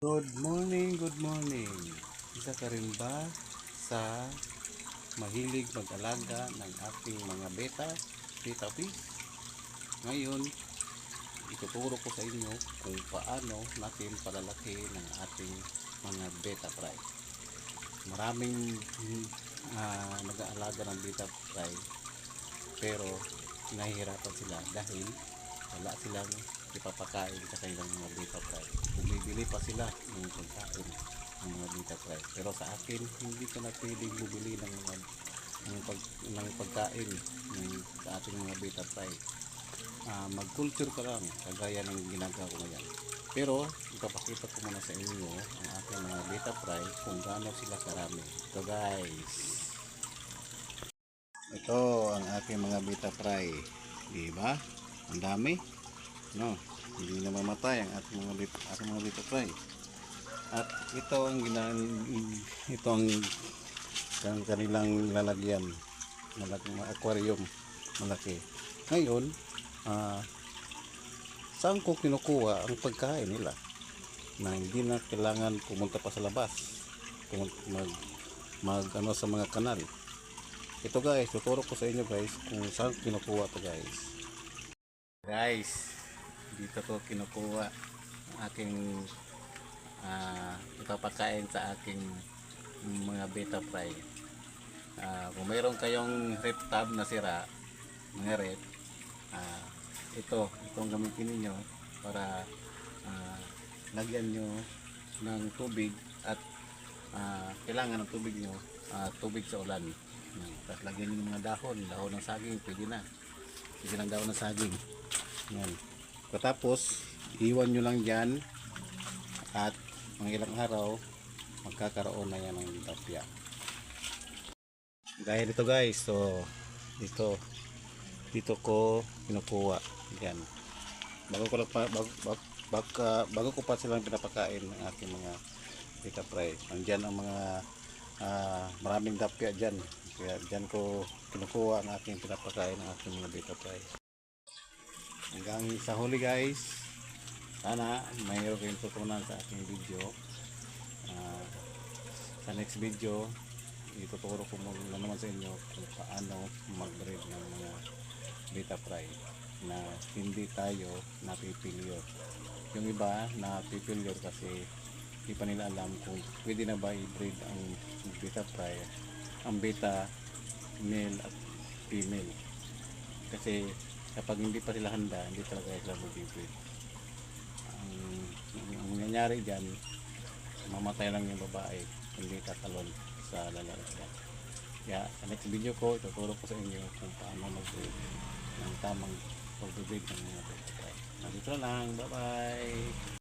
Good morning, good morning. Isa ka rin ba sa mahilig mag-alaga ng ating mga beta, beta fish? Ngayon, ituturo ko sa inyo kung paano natin palalaki ng ating mga beta fry. Maraming ah, nag-aalaga ng beta fry pero nahihirapan sila dahil wala silang ipapakain sa kanilang mga beta fry. Bumibili pa sila ng pagkain ng mga beta fry. Pero sa akin, hindi ko na pwedeng bumili ng mga ng, pag, ng pagkain ng sa ating mga beta fry. Ah, mag-culture ka lang, kagaya ng ginagawa ko ngayon. Pero, ipapakita ko muna sa inyo ang ating mga beta fry kung gaano sila karami. Ito guys. Ito ang aking mga beta fry. Di ba? Ang dami. No, hindi na mamatay ang ating mga beta, ating mga beta fry. At ito ang ito ang ang kanilang lalagyan. Malaking aquarium malaki. Ngayon, ah saan ko kinukuha ang pagkain nila na hindi na kailangan pumunta pa sa labas mag, mag ano sa mga kanal ito guys, tuturo ko sa inyo guys kung saan kinukuha to guys. Guys, dito ko kinukuha ang aking ah, ipapakain sa aking mga beta fry. Ah, kung mayroon kayong rep tab na sira, mga rep, ah, ito, itong gamitin ninyo para ah, lagyan nyo ng tubig at ah, kailangan ng tubig nyo, ah, tubig sa ulan. Tapos lagyan nyo ng mga dahon, dahon ng saging, pwede na. Pwede ng dahon ng saging. Yan. Tapos, iwan nyo lang dyan. At mga ilang araw, magkakaroon na yan ng tapya. Gaya dito guys, so dito dito ko kinukuha. Yan. Bago ko lang pa bago, bago, bago, ko pa silang pinapakain ng aking mga pita fry. Andyan ang mga ah, maraming dapya dyan. Kaya dyan ko kinukuha ang aking pinapakain ng aking mga beta fry hanggang sa huli guys. Sana mayroon kayong tutunan sa aking video. Ah, sa next video ituturo ko muna naman sa inyo kung paano mag-breed ng mga beta fry na hindi tayo napipilyo. Yung iba napipilyo kasi hindi pa nila alam kung pwede na ba i-breed ang beta fry ang beta male at female. Kasi kapag hindi pa sila handa hindi talaga sila mag-breed ang, ang nangyayari dyan mamatay lang yung babae hindi tatalon sa lalaki kaya sa next video ko tuturo ko sa inyo kung paano mag-breed ng tamang pag-breed ng mga fry. Nandito na lang. Bye-bye!